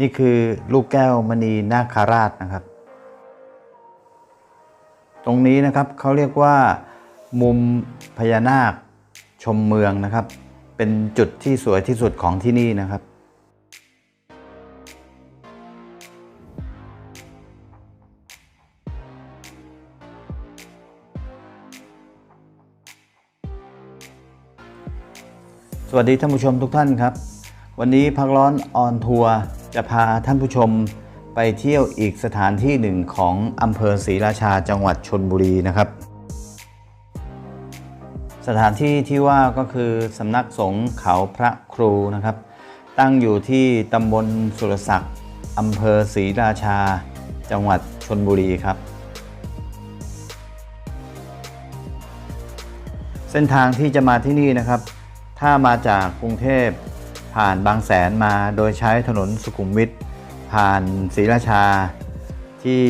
นี่คือลูกแก้วมณีนาคาราชนะครับ ตรงนี้นะครับเขาเรียกว่า มุมพญานาคชมเมืองนะครับ เป็นจุดที่สวยที่สุดของที่นี่นะครับ สวัสดีท่านผู้ชมทุกท่านครับ วันนี้พักร้อนออนทัวร์ จะพาท่านผู้ชมไปเที่ยวอีกสถานที่หนึ่งของอำเภอศรีราชาจังหวัดชนบุรีนะครับ สถานที่ที่ว่าก็คือสำนักสงฆ์เขาพระครูนะครับ ตั้งอยู่ที่ตำบลสุรศักดิ์อำเภอศรีราชา จังหวัดชนบุรีครับ เส้นทางที่จะมาที่นี่นะครับ ถ้ามาจากกรุงเทพ ผ่านบางแสนมาโดยใช้ถนนสุขุมวิทผ่านศรีราชาที่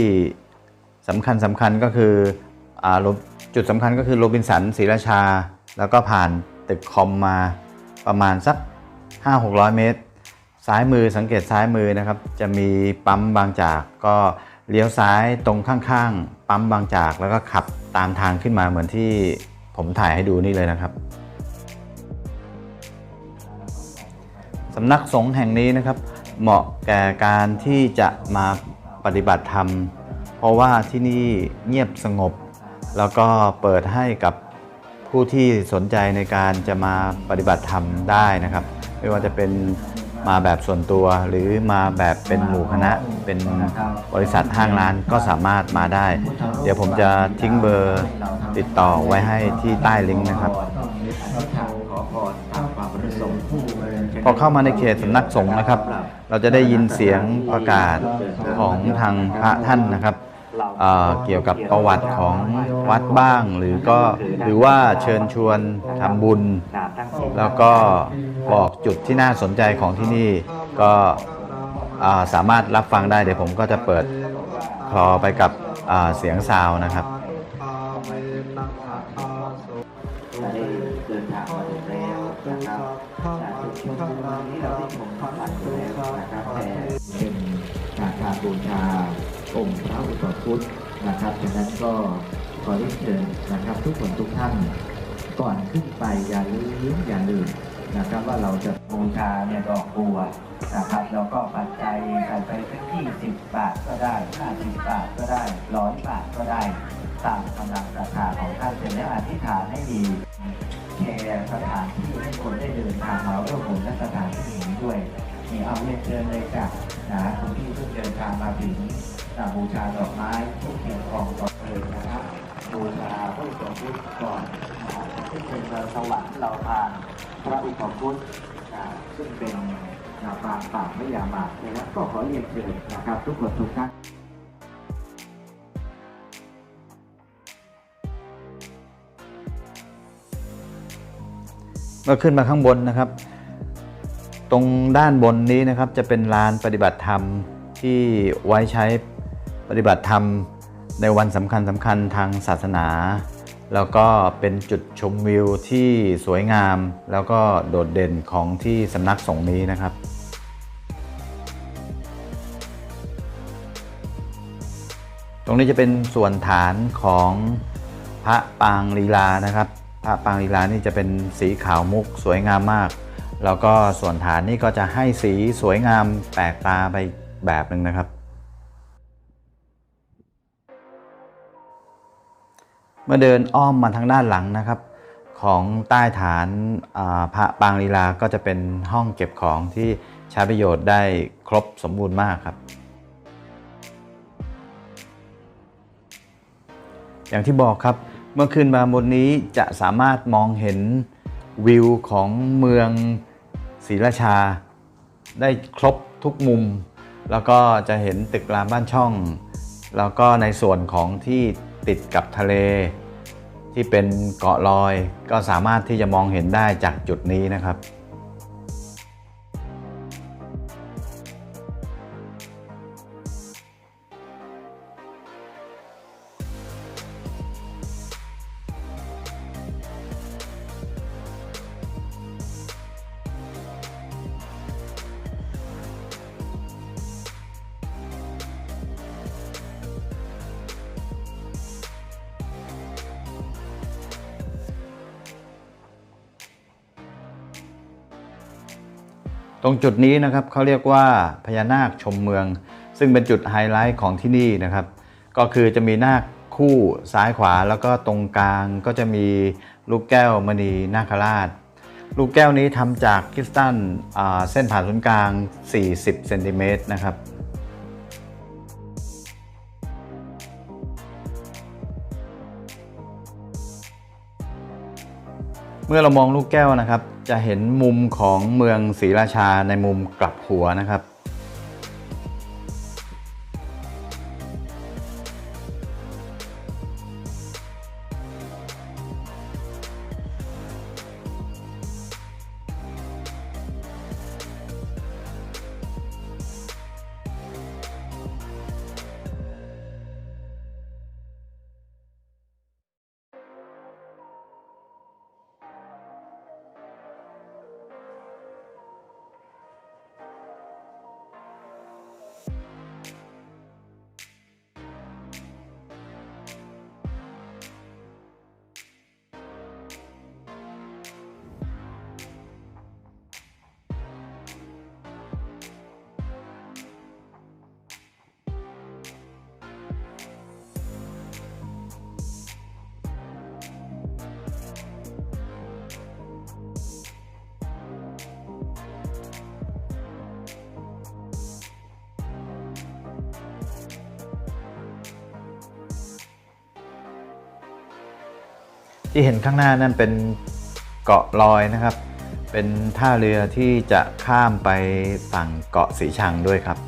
สำคัญสำคัญก็คืออจุดสำคัญก็คือโรบินสันศรีราชา แล้วก็ผ่านตึกคอมมาประมาณสัก 5-600 เมตร ซ้ายมือสังเกตซ้ายมือนะครับ จะมีปั๊มบางจากก็เลี้ยวซ้ายตรงข้างๆ ปั๊มบางจากแล้วก็ขับตามทางขึ้นมาเหมือนที่ผมถ่ายให้ดูนี่เลยนะครับ สำนักสงฆ์แห่งนี้นะครับ เหมาะแก่การที่จะมาปฏิบัติธรรม เพราะว่าที่นี่เงียบสงบ แล้วก็เปิดให้กับผู้ที่สนใจในการจะมาปฏิบัติธรรมได้นะครับ ไม่ว่าจะเป็นมาแบบส่วนตัวหรือมาแบบเป็นหมู่คณะเป็นบริษัทห้างร้านก็สามารถมาได้ เดี๋ยวผมจะทิ้งเบอร์ติดต่อไว้ให้ที่ใต้ลิงก์นะครับ อเข้ามาในเขตสำนักสงฆ์นะครับ เราจะได้ยินเสียงประกาศของทางพระท่านนะครับเเกี่ยวกับประวัติของวัดบ้าง หรือก็หรือว่าเชิญชวนทำบุญ แล้วก็บอกจุดที่น่าสนใจของที่นี่ก็สามารถรับฟังได้เดี๋ยวผมก็จะเปิดคลอไปกับเสียงซาวนะครับารการบูชาองค์พระอุปคุตนะครับฉะนั้นก็ขอเรียนเชิญนะครับ ทุกคนทุกท่านก่อนขึ้นไปอย่าลืมอย่าลืมนะครับว่าเราจะบูชาเนี่ยดอกบัวนะครับแล้วก็ปัจจัยใส่ไปสักที่สิบบาทก็ได้ห้าสิบบาทก็ได้ร้อยบาทก็ได้ ตามกำลังศรัทธาของท่านเสร็จแล้วอธิษฐานให้ดีแชร์สถานที่ให้คนได้เดินทางมาร่วมบุญและสถานที่นี้ด้วย นี่เอาเรียนเชิญเลยจ้ะนะคุณพี่เพิ่งเดินทางมาถึงนะบูชาดอกไม้ทุกเทียนทองก่อนเลยนะครับบูชาพระอุปคุตก่อนนะครับซึ่งเป็นเราสวรรค์เราทานพระอุปคุตนะซึ่งเป็นนาปางป่าพระยามานะครับก็ขอเรียนเชิญนะครับ ทุกคนทุกท่านเมื่อขึ้นมาข้างบนนะครับ ตรงด้านบนนี้นะครับจะเป็นลานปฏิบัติธรรมที่ไว้ใช้ปฏิบัติธรรมในวันสำคัญสำคัญทางศาสนา แล้วก็เป็นจุดชมวิวที่สวยงาม แล้วก็โดดเด่นของที่สำนักสงฆ์นี้นะครับตรงนี้จะเป็นส่วนฐานของพระปางลีลานะครับ พระปางลีลานี่จะเป็นสีขาวมุกสวยงามมาก แล้วก็ส่วนฐานนี่ก็จะให้สีสวยงามแปลกตาไปแบบหนึ่งนะครับ เมื่อเดินอ้อมมาทางด้านหลังนะครับ ของใต้ฐานาพระปางลีลาก็จะเป็นห้องเก็บของที่ใช้ประโยชน์ได้ครบสมบูรณ์มากครับอย่างที่บอกครับเมื่อขึ้นมาบนนี้จะสามารถมองเห็นวิวของเมือง ศรีราชา ได้ครบทุกมุม แล้วก็จะเห็นตึกรามบ้านช่อง แล้วก็ในส่วนของที่ติดกับทะเล ที่เป็นเกาะลอย ก็สามารถที่จะมองเห็นได้จากจุดนี้นะครับ ตรงจุดนี้นะครับเขาเรียกว่าพญานาคชมเมือง ซึ่งเป็นจุดไฮไลท์ของที่นี่นะครับ ก็คือจะมีนาคคู่ซ้ายขวาแล้วก็ตรงกลางก็จะมีลูกแก้วมณีนาคราช ลูกแก้วนี้ทำจากคริสตัลเส้นผ่านศูนย์กลาง 40 เซนติเมตรนะครับ เมื่อเรามองลูกแก้วนะครับ จะเห็นมุมของเมืองศรีราชาในมุมกลับหัวนะครับ ที่เห็นข้างหน้านั่นเป็นเกาะลอยนะครับ เป็นท่าเรือที่จะข้ามไปฝั่งเกาะสีชังด้วยครับ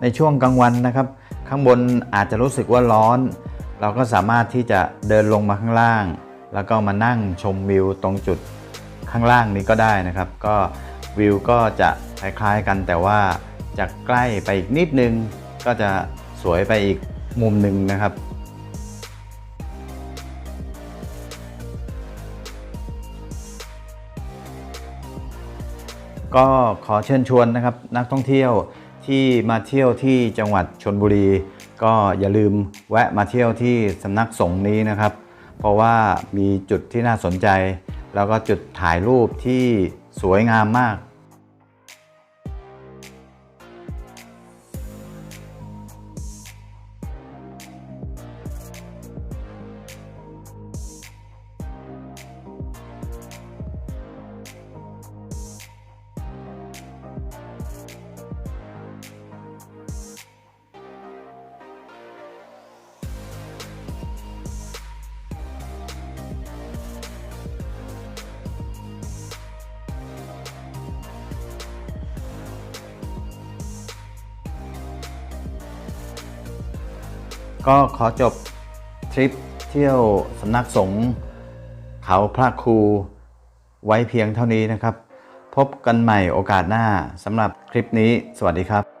ในช่วงกลางวันนะครับ ข้างบนอาจจะรู้สึกว่าร้อน เราก็สามารถที่จะเดินลงมาข้างล่าง แล้วก็มานั่งชมวิวตรงจุดข้างล่างนี้ก็ได้นะครับ ก็วิวก็จะคล้ายๆกันแต่ว่าจะใกล้ไปอีกนิดนึง ก็จะสวยไปอีกมุมหนึ่งนะครับก็ขอเชิญชวนนะครับนักท่องเที่ยว ที่มาเที่ยวที่จังหวัดชนบุรี ก็อย่าลืมแวะมาเที่ยวที่สำนักสงฆ์นี้นะครับ เพราะว่ามีจุดที่น่าสนใจ แล้วก็จุดถ่ายรูปที่สวยงามมาก ก็ขอจบทริปเที่ยวสำนักสงฆ์เขาพระครูไว้เพียงเท่านี้นะครับ พบกันใหม่โอกาสหน้าสำหรับคลิปนี้ สวัสดีครับ